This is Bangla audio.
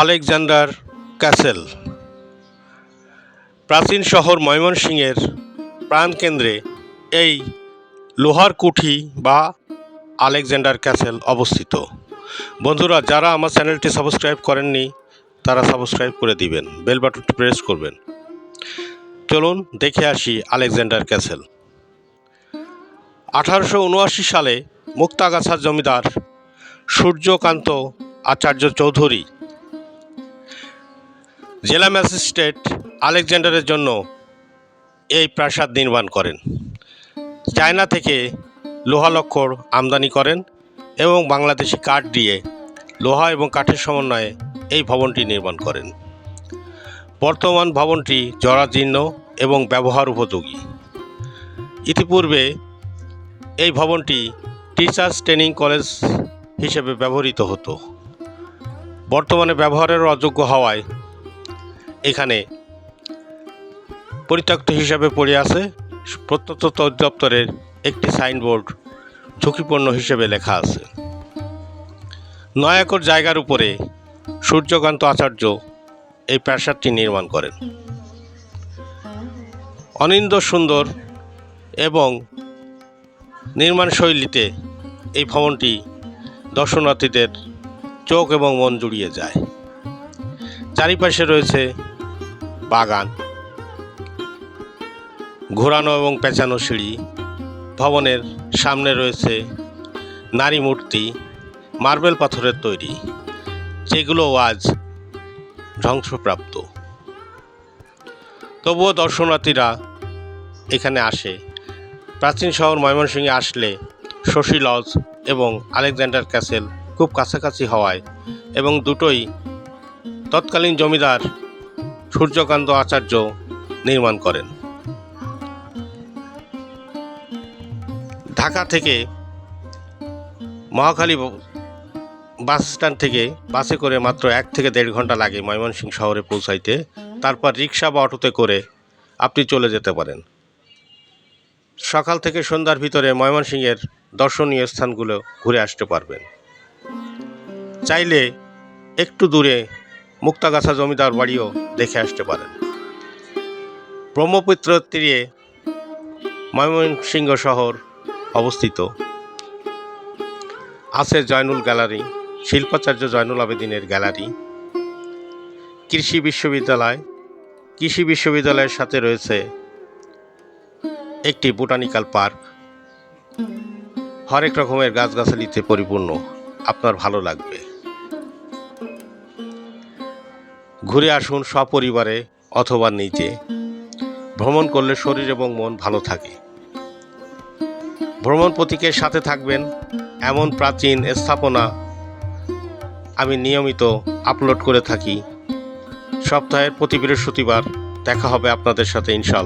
Alexander castle. প্রাচীন শহর ময়মনসিংহের প্রাণকেন্দ্রে এই লোহার কুঠি বা আলেকজান্ডার ক্যাসেল অবস্থিত। বন্ধুরা, যারা আমার চ্যানেলটি সাবস্ক্রাইব করেননি, তারা সাবস্ক্রাইব করে দিবেন, বেল বাটনটি প্রেস করবেন। চলুন দেখে আসি আলেকজান্ডার ক্যাসেল। আঠারোশো উনআশি সালে মুক্তাগাছার জমিদার সূর্যকান্ত আচার্য চৌধুরী জেলা ম্যাজিস্ট্রেট আলেকজান্ডারের জন্য এই প্রাসাদ নির্মাণ করেন। চায়না থেকে লোহা লক্কর আমদানি করেন এবং বাংলাদেশি কাঠ দিয়ে লোহা এবং কাঠের সমন্বয়ে এই ভবনটি নির্মাণ করেন। বর্তমান ভবনটি জরাজীর্ণ এবং ব্যবহার উপযোগী। ইতিপূর্বে এই ভবনটি টিচার্স ট্রেনিং কলেজ হিসেবে ব্যবহৃত হতো। বর্তমানে ব্যবহারের অযোগ্য হওয়ায় এখানে পরিত্যক্ত হিসাবে পড়ে আছে। প্রত্নতত্ত্ব দপ্তরের একটি সাইনবোর্ড ঝুঁকিপূর্ণ হিসেবে লেখা আছে। নয় একর জায়গার উপরে সূর্যকান্ত আচার্য এই প্রাসাদটি নির্মাণ করেন। অনিন্দ সুন্দর এবং নির্মাণ শৈলীতে এই ভবনটি দর্শনার্থীদের চোখ এবং মন জুড়িয়ে যায়। চারিপাশে রয়েছে বাগান। ঘোরানো এবং পেঁচানো সিঁড়ি, ভবনের সামনে রয়েছে নারী মূর্তি, মার্বেল পাথরের তৈরি যেগুলো আজ ধ্বংসপ্রাপ্ত। তবুও দর্শনার্থীরা এখানে আসে। প্রাচীন শহর ময়মনসিংহে আসলে শশী লজ এবং আলেকজান্ডার ক্যাসেল খুব কাছাকাছি হওয়ায় এবং দুটোই তৎকালীন জমিদার সূর্যকান্ত আচার্য নির্মাণ করেন। ঢাকা থেকে মহাখালী বাস স্ট্যান্ড থেকে বাসে করে মাত্র এক থেকে দেড় ঘণ্টা লাগে ময়মনসিংহ শহরে পৌঁছাইতে। তারপর রিক্সা বা অটোতে করে আপনি চলে যেতে পারেন। সকাল থেকে সন্ধ্যার ভিতরে ময়মনসিংহের দর্শনীয় স্থানগুলো ঘুরে আসতে পারবেন। চাইলে একটু দূরে মুক্তাগাছা জমিদার বাড়িও দেখে আসতে পারেন। ব্রহ্মপুত্র তীরে ময়মনসিংহ শহর অবস্থিত। আছে জয়নুল গ্যালারি, শিল্পাচার্য জয়নুল আবেদিনের গ্যালারি। কৃষি বিশ্ববিদ্যালয়, কৃষি বিশ্ববিদ্যালয়ের সাথে রয়েছে একটি বোটানিক্যাল পার্ক। হরেক রকমের গাছগাছালিতে পরিপূর্ণ। আপনার ভালো লাগবে। ঘুরে আসুন সপরিবারে অথবা নিজে। ভ্রমণ করলে শরীর এবং মন ভালো থাকে। ভ্রমণ প্রতীকের সাথে থাকবেন এমন প্রাচীন স্থাপনা আমি নিয়মিত আপলোড করে থাকি। সপ্তাহের প্রতি বৃহস্পতিবার দেখা হবে আপনাদের সাথে ইনশাল্লাহ